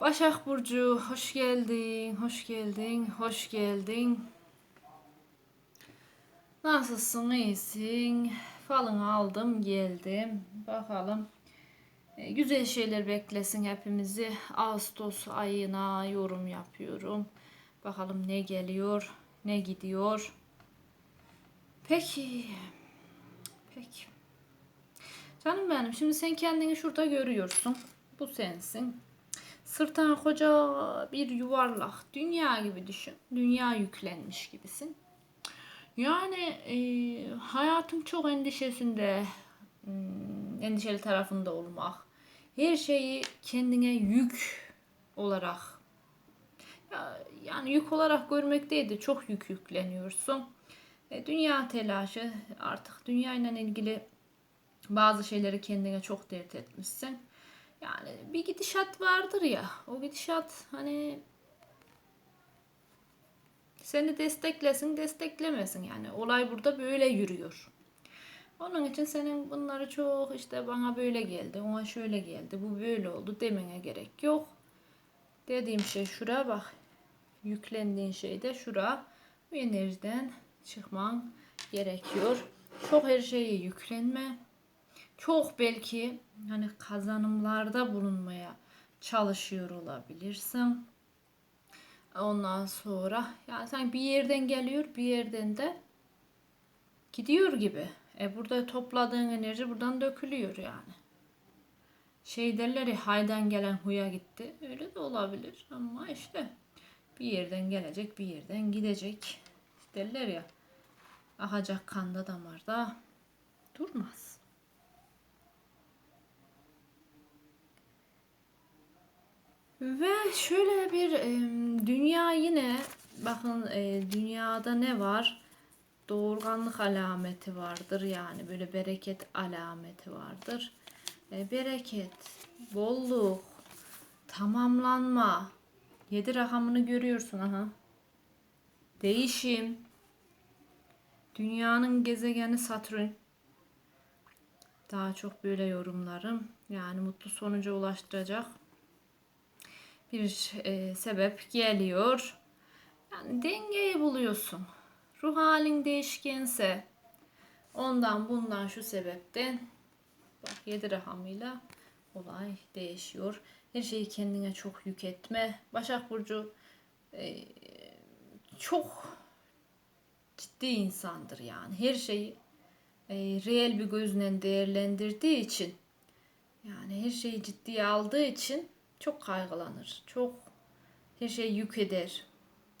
Başak Burcu hoş geldin, hoş geldin, hoş geldin. Nasılsın, iyisin? Falını aldım, geldim. Bakalım. E, güzel şeyler beklesin hepimizi. Ağustos ayına yorum yapıyorum. Bakalım ne geliyor, ne gidiyor. Peki. Peki. Canım benim şimdi sen kendini şurada görüyorsun. Bu sensin. Sırtına koca bir yuvarlak dünya gibi düşün. Dünya yüklenmiş gibisin. Yani e, hayatın çok endişesinde, hmm, endişeli tarafında olmak. Her şeyi kendine yük olarak ya, yani yük olarak görmek değil de çok yük yükleniyorsun. E, dünya telaşı artık dünya ile ilgili bazı şeyleri kendine çok dert etmişsin. Yani bir gidişat vardır ya. O gidişat hani seni desteklesin, desteklemesin yani. Olay burada böyle yürüyor. Onun için senin bunları çok işte bana böyle geldi, ona şöyle geldi, bu böyle oldu demene gerek yok. Dediğim şey şura bak. Yüklendiğin şey de şura. Bu enerjiden çıkman gerekiyor. Çok her şeye yüklenme çok belki hani kazanımlarda bulunmaya çalışıyor olabilirsin. Ondan sonra yani sen bir yerden geliyor bir yerden de gidiyor gibi. E burada topladığın enerji buradan dökülüyor yani. Şey derler ya haydan gelen huya gitti. Öyle de olabilir ama işte bir yerden gelecek bir yerden gidecek. Derler ya akacak kanda damarda durmaz. Ve şöyle bir e, dünya yine bakın e, dünyada ne var? Doğurganlık alameti vardır yani böyle bereket alameti vardır. E, bereket, bolluk, tamamlanma. Yedi rakamını görüyorsun aha. Değişim. Dünyanın gezegeni Satürn. Daha çok böyle yorumlarım. Yani mutlu sonuca ulaştıracak bir e, sebep geliyor. Yani dengeyi buluyorsun. Ruh halin değişkense ondan bundan şu sebepten bak 7 rakamıyla olay değişiyor. Her şeyi kendine çok yük etme. Başak Burcu e, çok ciddi insandır yani. Her şeyi e, reel bir gözle değerlendirdiği için yani her şeyi ciddiye aldığı için çok kaygılanır. Çok her şey yük eder.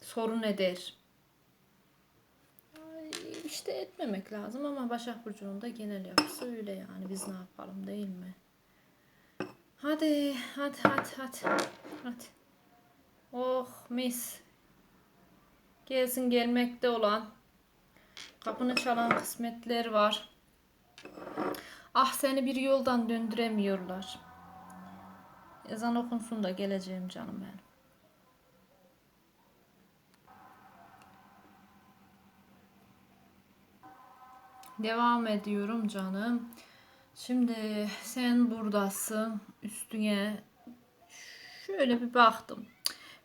Sorun eder. İşte etmemek lazım ama Başak Burcu'nun da genel yapısı öyle yani. Biz ne yapalım değil mi? Hadi, hadi, hadi, hadi. Hadi. Oh mis. Gelsin gelmekte olan. Kapını çalan kısmetler var. Ah seni bir yoldan döndüremiyorlar. Ezan okunsun da geleceğim canım benim. Devam ediyorum canım. Şimdi sen buradasın. Üstüne şöyle bir baktım.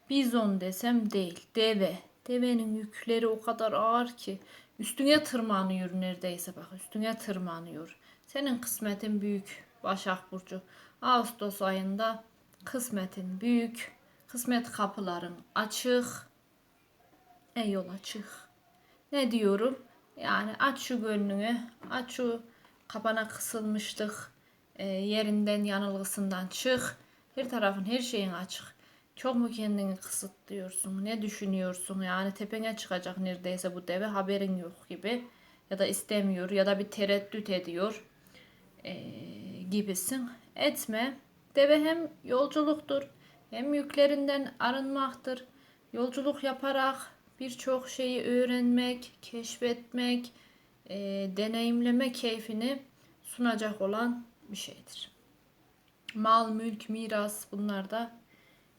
Bizon desem değil. Deve. Devenin yükleri o kadar ağır ki üstüne tırmanıyor neredeyse bak üstüne tırmanıyor. Senin kısmetin büyük Başak Burcu. Ağustos ayında Kısmetin büyük, kısmet kapıların açık. E yol açık. Ne diyorum? Yani aç şu gönlünü, aç şu kapana kısılmıştık. E, yerinden yanılgısından çık. Her tarafın her şeyin açık. Çok mu kendini kısıtlıyorsun? Ne düşünüyorsun? Yani tepene çıkacak neredeyse bu deve haberin yok gibi. Ya da istemiyor ya da bir tereddüt ediyor e, gibisin. Etme. Deve hem yolculuktur hem yüklerinden arınmaktır. Yolculuk yaparak birçok şeyi öğrenmek, keşfetmek, e, deneyimleme keyfini sunacak olan bir şeydir. Mal, mülk, miras bunlar da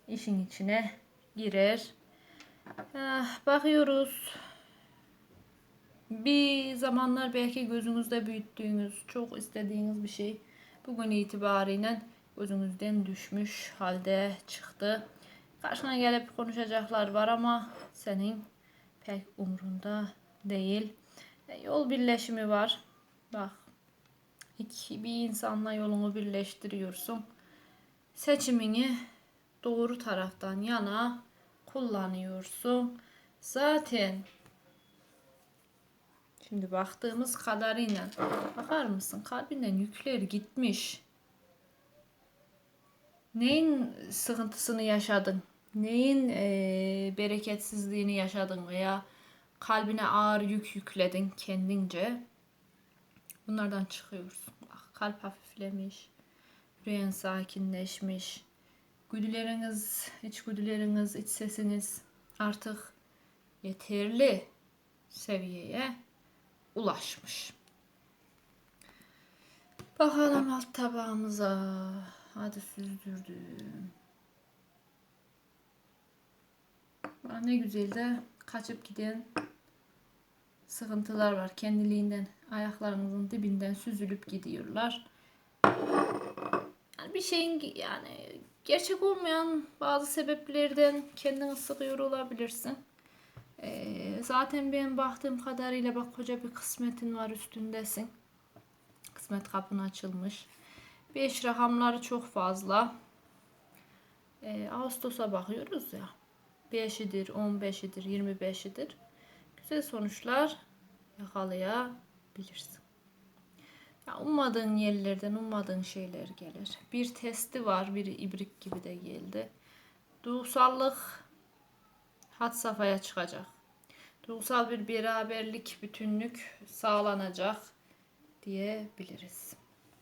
işin içine girer. Ah, bakıyoruz. Bir zamanlar belki gözünüzde büyüttüğünüz, çok istediğiniz bir şey bugün itibariyle gözünüzden düşmüş halde çıktı. Karşına gelip konuşacaklar var ama senin pek umrunda değil. E, Yol birleşimi var. Bak iki bir insanla yolunu birleştiriyorsun. Seçimini doğru taraftan yana kullanıyorsun. Zaten şimdi baktığımız kadarıyla bakar mısın kalbinden yükler gitmiş. Neyin sıkıntısını yaşadın? Neyin eee, bereketsizliğini yaşadın veya kalbine ağır yük yükledin kendince? Bunlardan çıkıyorsun. Bak, kalp hafiflemiş. Yüreğin sakinleşmiş. Güdüleriniz, iç güdüleriniz, iç sesiniz artık yeterli seviyeye ulaşmış. Bakalım alt tabağımıza. Hadi süzdürdüm. Aa, Ne güzel de kaçıp giden sıkıntılar var. Kendiliğinden ayaklarınızın dibinden süzülüp gidiyorlar. Yani bir şeyin yani gerçek olmayan bazı sebeplerden kendini sıkıyor olabilirsin. Ee, zaten benim baktığım kadarıyla bak koca bir kısmetin var üstündesin. Kısmet kapın açılmış. 5 rakamları çok fazla. Ee, Ağustos'a bakıyoruz ya. 5'idir, 15'idir, 25'idir. Güzel sonuçlar yakalayabilirsin. Ya ummadığın yerlerden ummadığın şeyler gelir. Bir testi var, biri ibrik gibi de geldi. Duygusallık had safhaya çıkacak. Duygusal bir beraberlik, bütünlük sağlanacak diyebiliriz.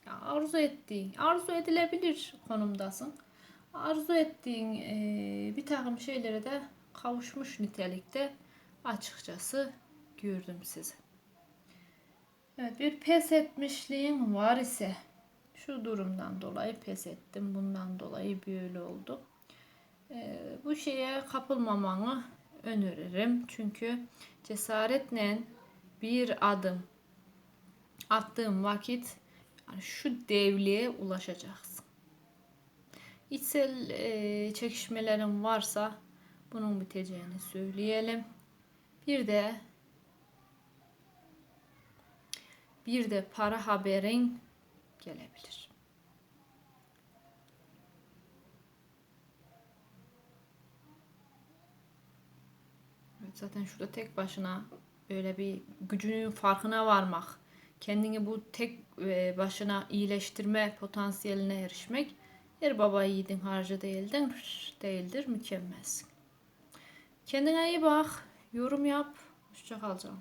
Arzu ettiğin, arzu edilebilir konumdasın. Arzu ettiğin eee, bir takım şeylere de kavuşmuş nitelikte açıkçası gördüm sizi. Evet bir pes etmişliğin var ise şu durumdan dolayı pes ettim. Bundan dolayı böyle oldu. Ee, bu şeye kapılmamanı öneririm. Çünkü cesaretle bir adım attığın vakit yani şu devliğe ulaşacaksın. İçsel e, çekişmelerin varsa bunun biteceğini söyleyelim. Bir de bir de para haberin gelebilir. Zaten şurada tek başına böyle bir gücünün farkına varmak, kendini bu tek e, başına iyileştirme potansiyeline erişmek her baba yiğidin harcı değildir, değildir, mükemmelsin. Kendine iyi bak, yorum yap, hoşça kal canım.